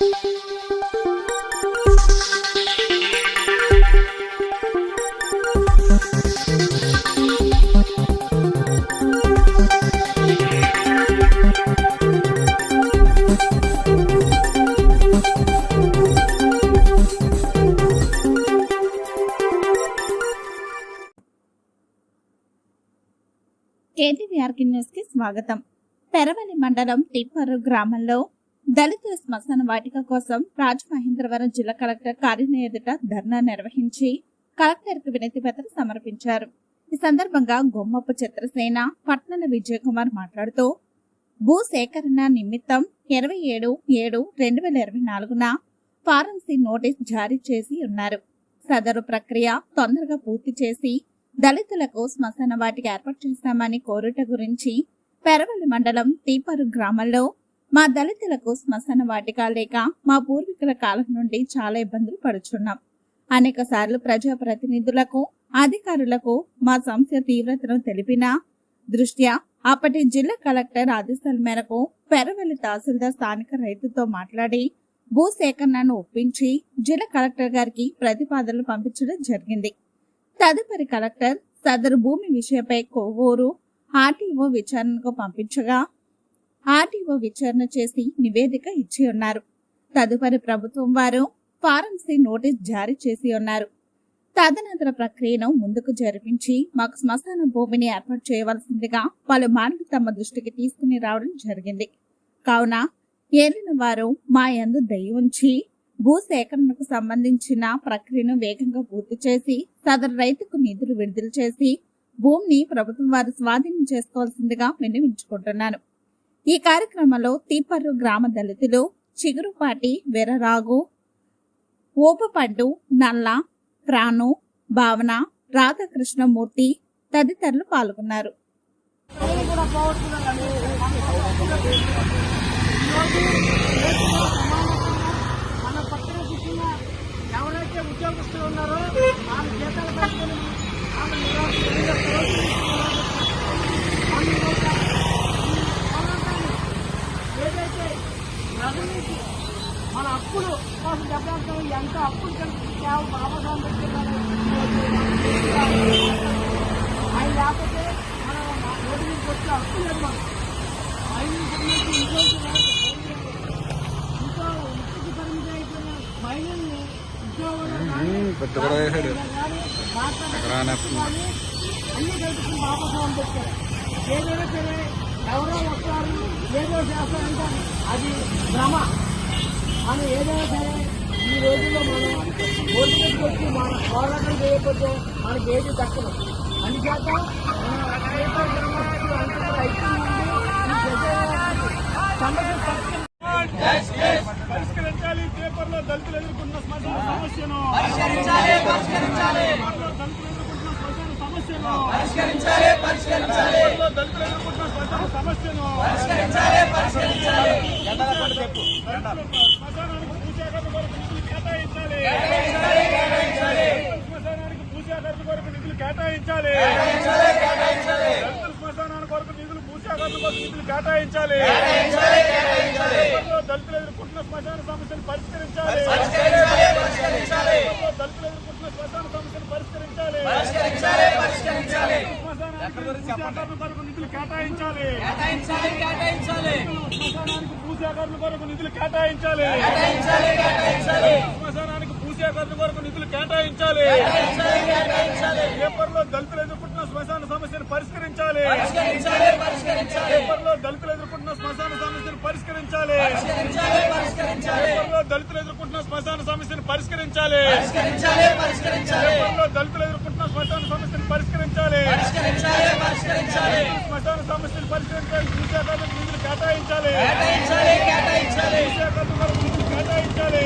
కేటీవీఆర్కి న్యూస్కి స్వాగతం. పెరవలి మండలం టిప్పరు గ్రామంలో దళితుల శ్మశాన వాటిక కోసం రాజమహేంద్రవరం జిల్లా కలెక్టర్ కార్యాలయం ఎదుట ధర్నా నిర్వహించి కలెక్టర్కు వినతి పత్రం సమర్పించారు. ఈ సందర్భంగా గొమ్మపు చిత్రసేన పట్నల విజయ్ కుమార్ మాట్లాడుతూ భూ సేకరణ నిమిత్తం ఇరవై ఏడు ఏడు రెండు వేల ఇరవై నాలుగున ఫారెన్సీ నోటీస్ జారీ చేసి ఉన్నారు. సదరు ప్రక్రియ తొందరగా పూర్తి చేసి దళితులకు శ్మశాన వాటికి ఏర్పాటు చేస్తామని కోరుట గురించి పెరవలి మండలం తీపరు గ్రామంలో మా దళితులకు శ్మశాన వాటిక లేక మా పూర్వీకుల కాలం నుండి చాలా ఇబ్బందులు పడుచున్నాం. అనేక సార్లు ప్రజాప్రతినిధులకు అధికారులకు మా సమస్య తీవ్రతను తెలిపిన దృష్ట్యా అప్పటి జిల్లా కలెక్టర్ ఆదేశాల మేరకు పెరవెల్లి తహసీల్దార్ స్థానిక రైతుతో మాట్లాడి భూ సేకరణను ఒప్పించి జిల్లా కలెక్టర్ గారికి ప్రతిపాదనలు పంపించడం జరిగింది. తదుపరి కలెక్టర్ సదరు భూమి విషయపై కొవ్వూరు ఆర్టీఓ విచారణకు పంపించగా ఆర్టీఓ విచారణ చేసి నివేదిక ఇచ్చి ఉన్నారు. తదుపరి ప్రభుత్వం వారు ఫారెన్సీ నోటీస్ జారీ చేసి ఉన్నారు. తదనంతర ప్రక్రియను ముందుకు జరిపించి మాకు శ్మశాన భూమిని ఏర్పాటు చేయవలసిందిగా పలుమార్లు తమ దృష్టికి తీసుకుని రావడం జరిగింది. కావున ఏలిన వారు మా యందు దయ ఉంచి భూ సేకరణకు సంబంధించిన ప్రక్రియను వేగంగా పూర్తి చేసి సదరు రైతుకు నిధులు విడుదల చేసి భూమిని ప్రభుత్వం వారు స్వాధీనం చేసుకోవాల్సిందిగా విన్నవించుకుంటున్నాను. ఈ కార్యక్రమంలో తీపర్రు గ్రామ దళితులు చిగురుపాటి వెరరాగు ఓపపడ్డు నల్ల ప్రాణు భావన రాధాకృష్ణమూర్తి తదితరులు పాల్గొన్నారు. ఈరోజు ఎంత అప్పులు కలిసి అంబేద్కర్ ఆయన లేకపోతే మనం రోడ్డు మీద వచ్చే హక్కు లేదు మనకు ఆయన సంబంధించి ఇంట్లోకి ఇంటికి పరిమితం అయిపోయిన మహిళల్ని ఉద్యోగంలో కానీ, పెద్ద కూడా అన్ని కలుపుకుని బాబాసాహెబ్ పెట్టారు ఏదైనా సరే ఎవరో వస్తారు ఏదో చేస్తారంటే అది భ్రమ అని ఏదైనా సరే ఈ రోజుల్లో మనం ఓటు పెట్టి వచ్చి మన పోరాటం చేయకపోతే మనకి ఏది దక్కదు అందుచేత పరిష్కరించాలి. పరిష్కరించాలి. పేపర్లో దళితులు ఎదుర్కొన్న శ్మశాన సమస్యను. పరిష్కరించాలి పరిష్కరించాలి. దళితులు ఎదుర్కొంటున్న శ్మశాన సమస్యను. పరిష్కరించాలి పరిష్కరించాలి. పేపర్లో దళితులు ఎదుర్కొంటున్న శ్మశాన సమస్యను. పరిష్కరించాలి పరిష్కరించాలి. శ్మశానానికి శ్మశానానికి పూజాగత కొరకు నిధులు కేటాయించాలి దళితుల శ్మశానాల కొరకు నిధులు కొరకు నిధులు కేటాయించాలి దళితులు ఎదుర్కొంటున్న శ్మశాన సమస్యను పరిష్కరించాలి. దళితులు ఎదుర్కొంటున్న శ్మశాన సమస్యను పరిష్కరించాలి. పూజాకరణ కొరకు నిధులు కేటాయించాలి. పూజాకరణ కొరకు నిధులు కేటాయించాలి. శ్మశానానికి కొరకు నిధులు కేటాయించాలి. పేపర్లో దళితులు ఎదుర్కొంటున్న శ్మశాన సమస్యను పరిష్కరించాలి పేపర్లో దళితులు ఎదుర్కొంటున్న శ్మశాన సమస్యను పరిష్కరించాలి పేపర్లో దళితులు ఎదుర్కొంటున్న శ్మశాన సమస్యను పరిష్కరించాలి. దళితులు ఎదుర్కొంటున్న శ్మశాన సమస్యను పరిష్కరించాలి. శ్మశాన సమస్యను పరిష్కరించాలి నిధులు కేటాయించాలి. కొరకు నిధులు కేటాయించాలి.